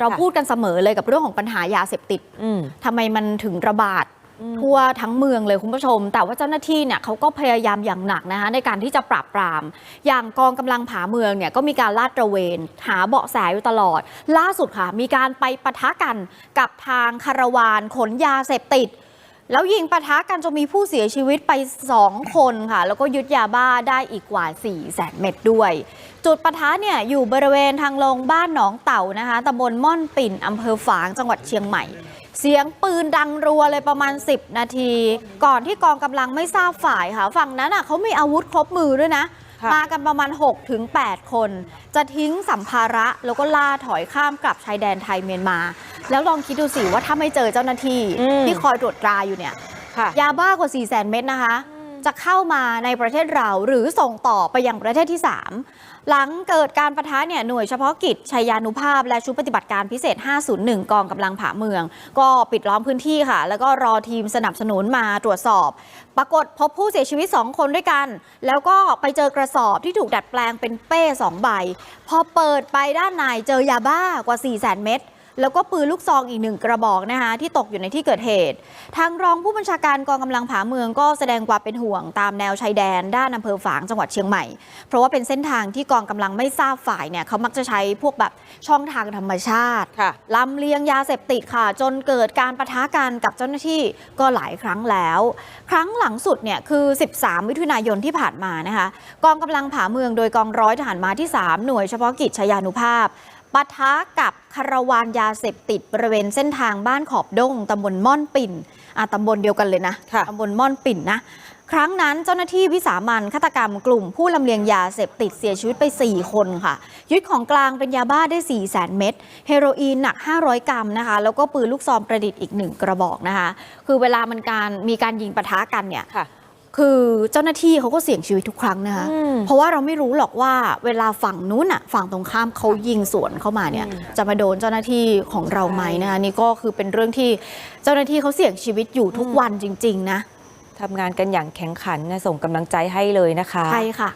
เราพูดกันเสมอเลยกับเรื่องของปัญหายาเสพติดอืมทำไมมันถึงระบาดอืมทั่วทั้งเมืองเลยคุณผู้ชม แต่ว่าเจ้าหน้าที่เนี่ยเขาก็พยายามอย่างหนักนะคะในการที่จะปราบปราม อย่างกองกำลังผาเมืองเนี่ยก็มีการลาดตระเวน หาเบาะแสอยู่ตลอด ล่าสุดค่ะ มีการไปปะทะกันกับทางคาราวานขนยาเสพติด แล้วยิงปะทะกันจนมีผู้เสียชีวิตไป 2 คนค่ะ แล้วก็ยึดยาบ้าได้อีกกว่า 4 0 0แสนเม็ดด้วย จุดปะทะเนี่ยอยู่บริเวณทางลงบ้านหนองเต่านะคะตำบลม่อนปิ่นอำเภอฝางจังหวัดเชียงใหม่ เสียงปืนดังรัวเลยประมาณ 10 นาที ก่อนที่กองกำลังไม่ทราบฝ่ายค่ะ ฝั่งนั้นอะเขามีอาวุธครบมือด้วยนะค่ะ มากันประมาณ6-8ถึง8คน จะทิ้งสัมภาระแล้วก็ล่าถอยข้ามกลับชายแดนไทยเมียนมา แล้วลองคิดดูสิว่าถ้าไม่เจอเจ้าหน้าที่อืมที่คอยตรวจตราอยู่เนี่ยค่ะยาบ้ากว่า4 0 0 0 0 0 เม็ดนะคะ จะเข้ามาในประเทศเราหรือส่งต่อไปยังประเทศที่ 3 หลังเกิดการประทะเนี่ยหน่วยเฉพาะกิจชัยยานุภาพ และชุดปฏิบัติการพิเศษ 501 กองกำลังผาเมือง ก็ปิดล้อมพื้นที่ค่ะ แล้วก็รอทีมสนับสนุนมาตรวจสอบ ปรากฏพบผู้เสียชีวิต 2 คนด้วยกัน แล้วก็ไปเจอกระสอบที่ถูกดัดแปลงเป็นเป้2ใบ พอเปิดไปด้านในเจอยาบ้ากว่า4 0 0 0 0 0 เม็ด แล้วก็ปืนลูกซองอีกหนึ่งกระบอกนะคะที่ตกอยู่ในที่เกิดเหตุ ทางรองผู้บัญชาการกองกำลังผาเมืองก็แสดงความเป็นห่วงตามแนวชายแดน ด้านอำเภอฝางจังหวัดเชียงใหม่ เพราะว่าเป็นเส้นทางที่กองกำลังไม่ทราบฝ่ายเนี่ยเขามักจะใช้พวกแบบช่องทางธรรมชาติค่ะลำเลียงยาเสพติดค่ะ จนเกิดการประทะกันกับเจ้าหน้าที่ก็หลายครั้งแล้ว ครั้งหลังสุดเนี่ยคือ 13 มิถุนายนที่ผ่านมานะคะกองกำลังผาเมืองโดยกองร้อยทหารม้าที่ 3 หน่วยเฉพาะกิจชยานุภาพ ปะทะกับคาราวานยาเสพติดบริเวณเส้นทางบ้านขอบดงตำบลม่อนปิ่นอะตำบลเดียวกันเลยนะค่ะตำบลม่อนปิ่นนะ ครั้งนั้นเจ้าหน้าที่วิสามันฆาตกรรมกลุ่มผู้ลำเลียงยาเสพติดเสียชีวิตไป 4 คนค่ะ ยึดของกลางเป็นยาบ้าได้ 4 0 0แสนเม็ดเฮโรอีนหนัก 500 กรัมนะคะ แล้วก็ปืนลูกซองประดิษฐ์อีกหนึ่งกระบอกนะคะ คือเวลามันการมีการยิงปะทะกันเนี่ย ค่ะคือเจ้าหน้าที่เขาก็เสี่ยงชีวิตทุกครั้งนะคะอืมเพราะว่าเราไม่รู้หรอกว่าเวลาฝั่งนู้นอะฝั่งตรงข้ามเขายิงสวนเข้ามาเนี่ยอืมจะมาโดนเจ้าหน้าที่ของเราไหมนะคะนี่ก็คือเป็นเรื่องที่เจ้าหน้าที่เขาเสี่ยงชีวิตอยู่ทุกวันจริง ๆ นะทำงานกันอย่างแข็งขันนะส่งกำลังใจให้เลยนะคะใช่ค่ะ